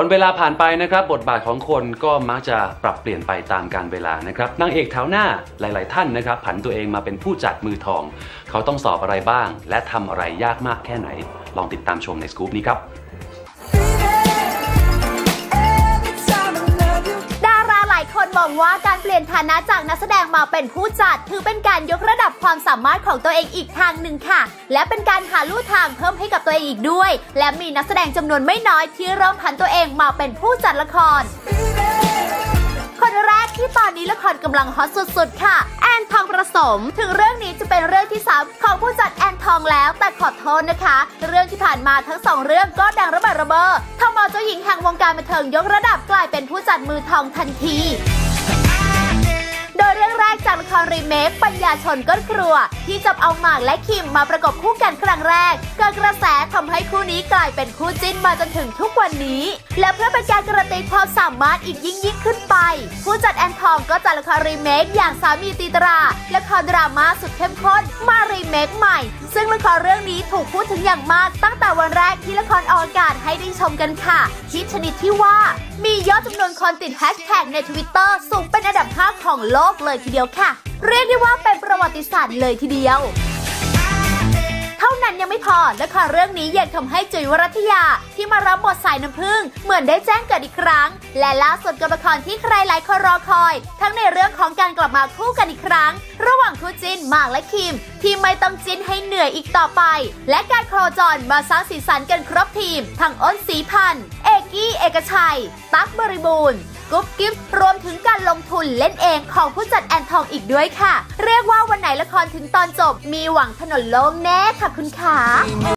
วันเวลาผ่านไปนะครับ บทบาทของคนก็มักจะปรับเปลี่ยนไปตามการเวลานะครับนางเอกแถวหน้าหลาย ๆ ท่านนะครับผันตัวเองมาเป็นผู้จัดมือทอง เขาต้องสอบอะไรบ้าง และทำอะไรยากมากแค่ไหน ลองติดตามชมในสกู๊ปนี้ครับ มองว่าการเปลี่ยนฐานะจากนักแสดงมาเป็นผู้จัด ถือเป็นการยกระดับความสามารถของตัวเองอีกทางหนึ่งค่ะ และเป็นการหาลู่ทางเพิ่มให้กับตัวเองอีกด้วย และมีนักแสดงจำนวนไม่น้อยที่เริ่มผันตัวเองมาเป็นผู้จัดละคร คนแรกที่ตอนนี้ละครกำลังฮอตสุดๆ ค่ะ สม ถึงเรื่องนี้จะเป็นเรื่องที่สามของผู้จัดแอนทองแล้ว แต่ขอโทษนะคะ เรื่องที่ผ่านมาทั้งสองเรื่องก็ดังระเบิดระเบ้อทำเอาเจ้าหญิงแห่งวงการบันเทิงยกระดับกลายเป็นผู้จัดมือทองทันที ครรีเมคปัญญาชนก้นครัว ที่จับเอาหมากและคิมมาประกบคู่กันครั้งแรกเกิดกระแสทำให้คู่นี้กลายเป็นคู่จิ้นมาจนถึงทุกวันนี้ และเพื่อเป็นการการันตีความสามารถอีกยิ่งยิ่งขึ้นไป ผู้จัดแอนทองก็จัดละครรีเมคอย่างสามีตีตราละครดราม่าสุดเข้มข้นมารีเมคใหม่ ซึ่งละครเรื่องนี้ถูกพูดถึงอย่างมากตั้งแต่วันแรกที่ละครออกอากาศให้ได้ชมกันค่ะที่ชนิดที่ว่ามียอดจำนวนคนติดแฮชแท็กในทวิตเตอร์สูงเป็นอันดับ5ของโลกเลยทีเดียวค่ะเรียกได้ว่าเป็นประวัติศาสตร์เลยทีเดียว เท่านั้นยังไม่พอและครเรื่องนี้ยังทำให้จุ๋ยวรัตยา ที่มารับบทสายน้ำผึ้งเหมือนได้แจ้งเกิดอีกครั้ง และล่าสุดกับละครที่ใครหลายคนรอคอย ทั้งในเรื่องของการกลับมาคู่กันอีกครั้ง ระหว่างคู่จินหมากและคิม ที่ไม่ต้องจินให้เหนื่อยอีกต่อไป และการโคจรมาสร้างสีสันกันครบทีม ทั้งอ้นสีพันธ์เอกกี้เอกชัย ตั๊กบริบูรณ์ กุ๊บกิ๊บรวมถึงการลงทุนเล่นเองของผู้จัดแอนทองอีกด้วยค่ะ เรียกว่าวันไหนละครถึงตอนจบ มีหวังถนนโล่งแน่ค่ะคุณขา